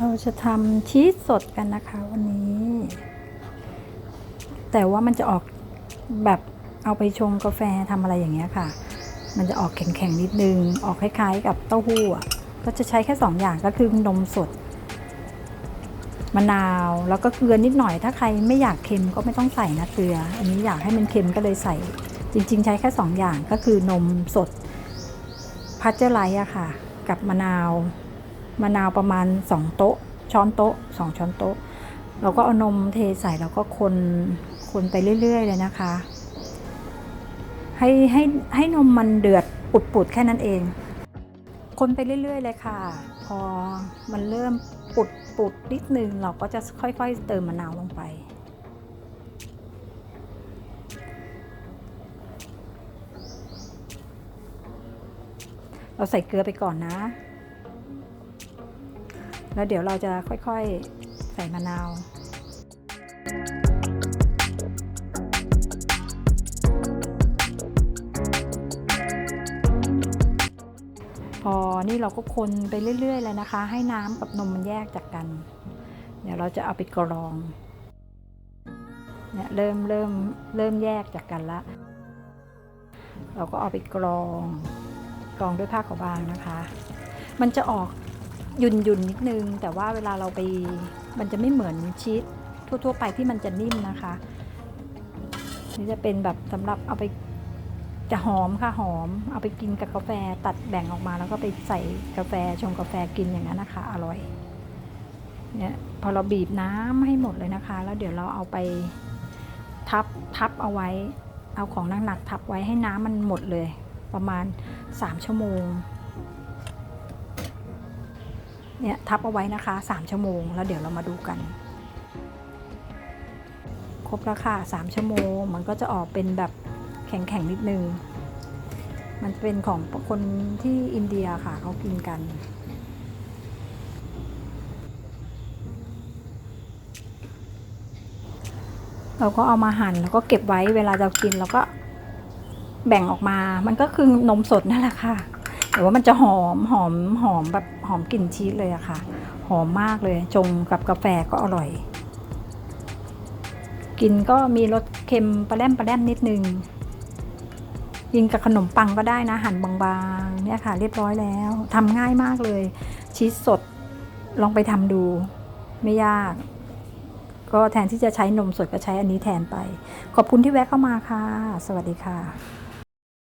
เราจะทำชีสสดกันนะคะวันนี้ แต่ว่ามันจะออกแบบเอาไปชงกาแฟทำอะไรอย่างเงี้ยค่ะ มันจะออกแข็งๆนิดนึง ออกคล้ายๆ กับเต้าหู้อะก็จะใช้แค่สองอย่างก็คือนมสดมะนาวแล้วก็เกลือนิดหน่อย ถ้าใครไม่อยากเค็มก็ไม่ต้องใส่นะเกลือ อันนี้อยากให้มันเค็มก็เลยใส่ จริง ๆ ใช้แค่สองอย่างก็คือนมสดพัชเจอร์ไลท์อะค่ะ กับมะนาว มะนาวประมาณ 2 โต๊ะ ช้อนโต๊ะ 2 ช้อนโต๊ะ เราก็เอานมเทใส่แล้วก็คนคนไปเรื่อย ๆ เลยนะคะ ให้ให้ให้นมมันเดือดปุดๆแค่นั้นเอง คนไปเรื่อยๆเลยค่ะ พอมันเริ่มปุดปุดนิดนึงเราก็จะค่อย ๆ เติมมะนาวลงไป เราใส่เกลือไปก่อนนะ แล้วเดี๋ยวเราจะค่อยๆใส่มะนาวพอนี่เราก็คนไปเรื่อย ๆ เลยนะคะ ให้น้ำกับนมมันแยกจากกัน เดี๋ยวเราจะเอาไปกรองเนี่ยเริ่มเริ่มเริ่มแยกจากกันละ เราก็เอาไปกรอง กรองด้วยผ้าขาวบางนะคะ มันจะออก ยุ่นยุ่นๆนิดนึง แต่ว่าเวลาเราไปมันจะไม่เหมือนชีสทั่ว ๆ ไปที่มันจะนิ่มนะคะ นี่จะเป็นแบบสำหรับเอาไปจะหอมค่ะหอม เอาไปกินกับกาแฟตัดแบ่งออกมาแล้วก็ไปใส่กาแฟชงกาแฟกินอย่างนั้นนะคะ อร่อยเนี่ยพอเราบีบน้ำให้หมดเลยนะคะ แล้วเดี๋ยวเราเอาไปทับทับเอาไว้ เอาของหนักๆทับไว้ให้น้ำมันหมดเลย ประมาณ 3 ชั่วโมง เนี่ยทับเอาไว้นะคะ 3 ชั่วโมง แล้วเดี๋ยวเรามาดูกัน ครบแล้วค่ะ 3 ชั่วโมง มันก็จะออกเป็นแบบแข็งๆนิดนึง มันเป็นของคนที่อินเดียค่ะเขากินกันเราก็เอามาหั่นแล้วก็เก็บไว้เวลาเรากินเราก็แบ่งออกมา มันก็คือนมสดนั่นแหละค่ะ แต่ว่ามันจะหอมหอมหอมแบบหอมกลิ่นชีสเลยอะค่ะ หอมมากเลยชงกับกาแฟก็อร่อย กินก็มีรสเค็มปลาแรมปลาแรมนิดนึงกินกับขนมปังก็ได้นะหั่นบางๆเนี่ยค่ะ เรียบร้อยแล้วทำง่ายมากเลย ชีสสดลองไปทำดู ไม่ยาก ก็แทนที่จะใช้นมสดก็ใช้อันนี้แทนไป ขอบคุณที่แวะเข้ามาค่ะ สวัสดีค่ะ